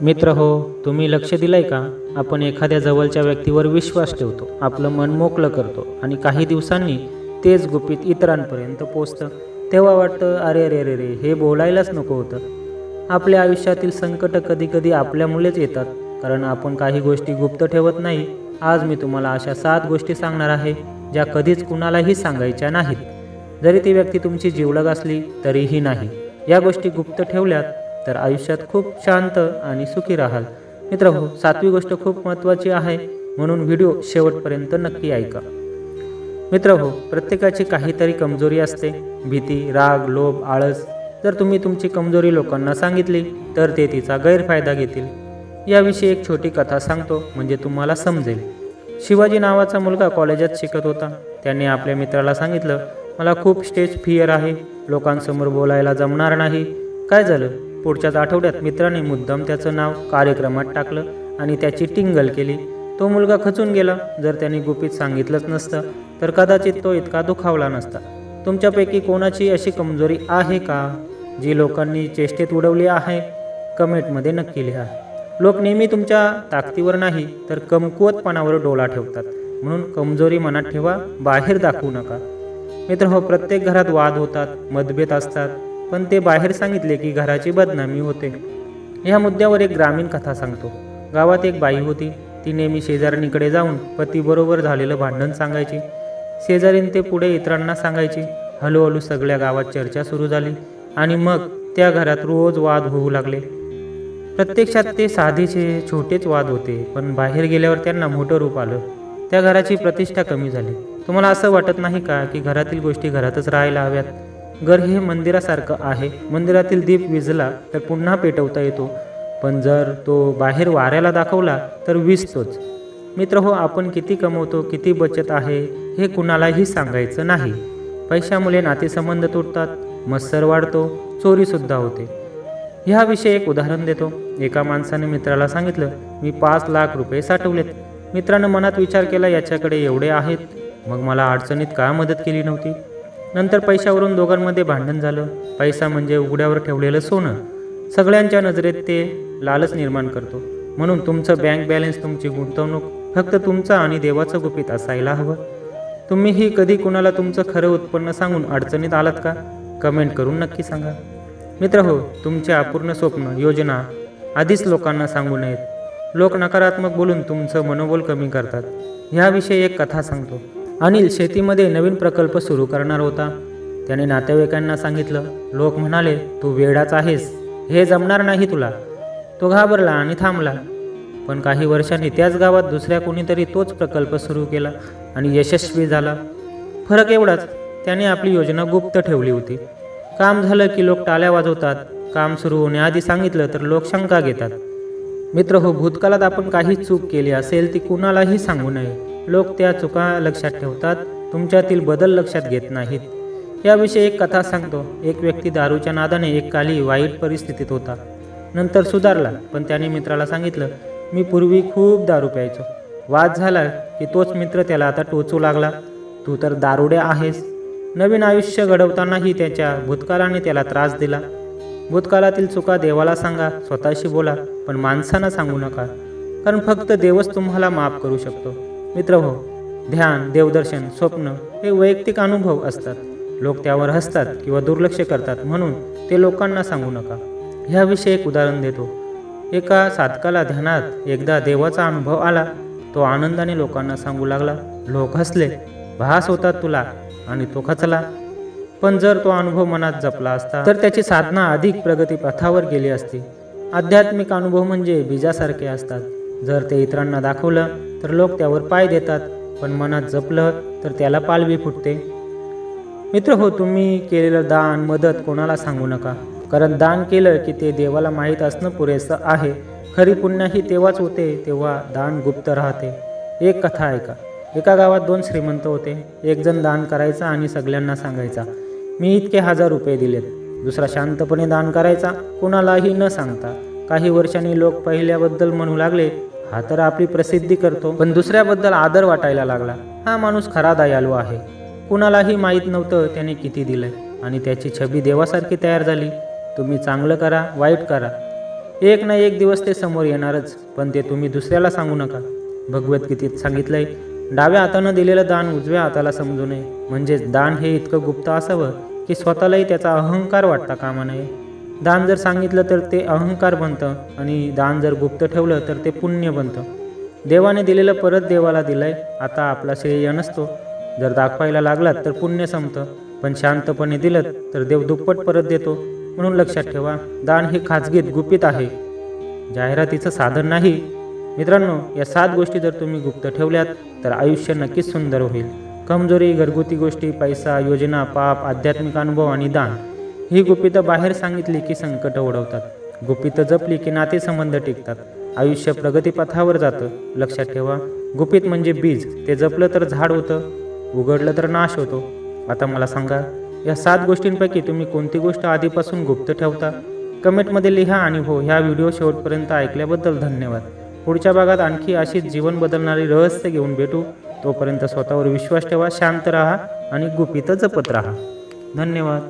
मित्र हो तुम्ही लक्ष दिलंय का? आपण एखाद्या जवळच्या व्यक्तीवर विश्वास ठेवतो आपलं मन मोकळं करतो आणि काही दिवसांनी तेच गुपित इतरांपर्यंत पोचतं. तेव्हा वाटतं अरे अरे अरे रे हे बोलायलाच नको होतं. आपल्या आयुष्यातील संकट कधी कधी आपल्यामुळेच येतात कारण आपण काही गोष्टी गुप्त ठेवत नाही. आज मी तुम्हाला अशा सात गोष्टी सांगणार आहे ज्या कधीच कुणालाही सांगायच्या नाहीत. जरी ती व्यक्ती तुमची जीवलग असली तरीही नाही. या गोष्टी गुप्त ठेवल्यात तर आयुष्यात खूप शांत आणि सुखी राहाल. मित्र हो सातवी गोष्ट खूप महत्त्वाची आहे म्हणून व्हिडिओ शेवटपर्यंत नक्की ऐका. मित्र हो प्रत्येकाची काहीतरी कमजोरी असते. भीती राग लोभ आळस जर तुम्ही तुमची कमजोरी लोकांना सांगितली तर ते तिचा गैरफायदा घेतील. याविषयी एक छोटी कथा सांगतो म्हणजे तुम्हाला समजेल. शिवाजी नावाचा मुलगा कॉलेजात शिकत होता. त्याने आपल्या मित्राला सांगितलं मला खूप स्टेज फिअर आहे. लोकांसमोर बोलायला जमणार नाही. काय झालं? पुढच्याच आठवड्यात मित्राने मुद्दाम त्याचं नाव कार्यक्रमात टाकलं आणि त्याची टिंगल केली. तो मुलगा खचून गेला. जर त्याने गुपित सांगितलंच नसतं तर कदाचित तो इतका दुखावला नसता. तुमच्यापैकी कोणाची अशी कमजोरी आहे का जी लोकांनी चेष्टेत उडवली आहे? कमेंटमध्ये नक्की लिहा. लोक नेहमी तुमच्या ताकदीवर नाही तर कमकुवतपणावर डोला ठेवतात. म्हणून कमजोरी मनात ठेवा बाहेर दाखवू नका. मित्र हो प्रत्येक घरात वाद होतात मतभेद असतात. पण ते बाहेर सांगितले की घराची बदनामी होते. ह्या मुद्द्यावर एक ग्रामीण कथा सांगतो. गावात एक बाई होती. ती नेहमी शेजारणीकडे जाऊन पतीबरोबर झालेलं भांडण सांगायची. शेजारीन ते पुढे इतरांना सांगायची. हळूहळू सगळ्या गावात चर्चा सुरू झाली आणि मग त्या घरात रोज वाद होऊ लागले. प्रत्यक्षात ते साधेचे छोटेच वाद होते पण बाहेर गेल्यावर त्यांना मोठं रूप आलं. त्या घराची प्रतिष्ठा कमी झाली. तुम्हाला असं वाटत नाही का की घरातील गोष्टी घरातच राहायला हव्यात? घर हे मंदिरासारखं आहे. मंदिरातील दीप विजला तर पुन्हा पेटवता येतो. पण जर तो बाहेर वाऱ्याला दाखवला तर विजतोच मित्र हो आपण किती कमवतो किती बचत आहे हे कुणालाही सांगायचं नाही. पैशामुळे नातेसंबंध तुटतात मत्सर वाढतो चोरीसुद्धा होते. ह्याविषयी एक उदाहरण देतो. एका माणसाने मित्राला सांगितलं मी पाच लाख रुपये साठवलेत. मित्रानं मनात विचार केला याच्याकडे एवढे आहेत. मग मला अडचणीत का मदत केली नव्हती? नंतर पैशावरून दोघांमध्ये भांडण झालं. पैसा म्हणजे उघड्यावर ठेवलेलं सोनं. सगळ्यांच्या नजरेत ते लालच निर्माण करतो. म्हणून तुमचं बँक बॅलन्स तुमची गुंतवणूक फक्त तुमचा आणि देवाचं गुपित असायला हवं. तुम्हीही कधी कुणाला तुमचं खरं उत्पन्न सांगून अडचणीत आलात का? कमेंट करून नक्की सांगा. मित्र हो तुमचे अपूर्ण स्वप्न योजना आधीच लोकांना सांगू नयेत. लोक नकारात्मक बोलून तुमचं मनोबल कमी करतात. ह्याविषयी एक कथा सांगतो. अनिल शेतीमध्ये नवीन प्रकल्प सुरू करणार होता. त्याने नातेवाईकांना सांगितलं लोक म्हणाले तू वेडाच आहेस. हे जमणार नाही तुला. तो घाबरला आणि थांबला. पण काही वर्षांनी त्याच गावात दुसऱ्या कोणीतरी तोच प्रकल्प सुरू केला आणि यशस्वी झाला. फरक एवढाच त्याने आपली योजना गुप्त ठेवली होती. काम झालं की लोक टाळ्या वाजवतात. काम सुरू होण्याआधी सांगितलं तर लोक शंका घेतात. मित्र हो भूतकाळात आपण काही चूक केली असेल ती कुणालाही सांगू नये. लोक त्या चुका लक्षात ठेवतात तुमच्यातील बदल लक्षात घेत नाहीत. याविषयी एक कथा सांगतो. एक व्यक्ती दारूच्या नादाने एक काली वाईट परिस्थितीत होता. नंतर सुधारला पण त्याने मित्राला सांगितलं मी पूर्वी खूप दारू प्यायचो. वाद झाला की तोच मित्र त्याला आता टोचू लागला. तू तर दारुड्या आहेस. नवीन आयुष्य घडवतानाही त्याच्या भूतकाळाने त्याला त्रास दिला. भूतकाळातील चुका देवाला सांगा स्वतःशी बोला पण माणसांना सांगू नका. कारण फक्त देवच तुम्हाला माफ करू शकतो. मित्रभो ध्यान देवदर्शन स्वप्न हे वैयक्तिक अनुभव असतात. लोक त्यावर हसतात किंवा दुर्लक्ष करतात म्हणून ते लोकांना सांगू नका. ह्याविषयी एक उदाहरण देतो. एका साधकाला ध्यानात एकदा देवाचा अनुभव आला तो आनंदाने लोकांना सांगू लागला लोक हसले भास होतात तुला आणि तो खचला. पण जर तो अनुभव मनात जपला असता तर त्याची साधना अधिक प्रगतीपथावर गेली असती. आध्यात्मिक अनुभव म्हणजे बीजासारखे असतात. जर ते इतरांना दाखवलं तर लोक त्यावर पाय देतात पण मनात जपलं तर त्याला पालवी फुटते. मित्र हो तुम्ही केलेलं दान मदत कोणाला सांगू नका. कारण दान केलं की ते देवाला माहीत असणं पुरेसं आहे. खरी पुण्याही तेव्हाच होते तेव्हा दान गुप्त राहते. एक कथा ऐका. एका गावात दोन श्रीमंत होते. एकजण दान करायचा आणि सगळ्यांना सांगायचा मी इतके हजार रुपये दिलेत. दुसरा शांतपणे दान करायचा कुणालाही न सांगता. काही वर्षांनी लोक पहिल्याबद्दल म्हणू लागले हा तर आपली प्रसिद्धी करतो. पण दुसऱ्याबद्दल आदर वाटायला लागला हा माणूस खरा दयालू आहे. कुणालाही माहीत नव्हतं त्याने किती दिलंय आणि त्याची छबी देवासारखी तयार झाली. तुम्ही चांगलं करा वाईट करा. एक ना एक दिवस ते समोर येणारच पण ते तुम्ही दुसऱ्याला सांगू नका. भगवद्गीतेत सांगितलंय डाव्या हातानं दिलेलं दान उजव्या हाताला समजू नये. म्हणजेच दान हे इतकं गुप्त असावं की स्वतःलाही त्याचा अहंकार वाटता कामा नये. दान जर सांगितलं तर ते अहंकार बनतं आणि दान जर गुप्त ठेवलं तर ते पुण्य बनतं. देवाने दिलेलं परत देवाला दिलंय आता आपला श्रेय नसतो. जर दाखवायला लागलात तर पुण्य संपतं पण शांतपणे दिलं तर देव दुप्पट परत देतो. म्हणून लक्षात ठेवा दान हे खाजगीत गुपित आहे. जाहिरातीचं साधन नाही. मित्रांनो या सात गोष्टी जर तुम्ही गुप्त ठेवल्यात तर आयुष्य नक्कीच सुंदर होईल. कमजोरी घरगुती गोष्टी पैसा योजना पाप आध्यात्मिक अनुभव आणि दान. ही गुपितं बाहेर सांगितली की संकट ओढवतात. गुपितं जपली की नातेसंबंध टिकतात. आयुष्य प्रगतीपथावर जातं. लक्षात ठेवा गुपित म्हणजे बीज. ते जपलं तर झाड होतं उघडलं तर नाश होतो. आता मला सांगा या सात गोष्टींपैकी तुम्ही कोणती गोष्ट आधीपासून गुप्त ठेवता? कमेंटमध्ये लिहा आणि हो ह्या व्हिडिओ शेवटपर्यंत ऐकल्याबद्दल धन्यवाद. पुढच्या भागात आणखी अशीच जीवन बदलणारी रहस्य घेऊन भेटू. तोपर्यंत स्वतःवर विश्वास ठेवा शांत राहा आणि गुपितं जपत राहा. धन्यवाद.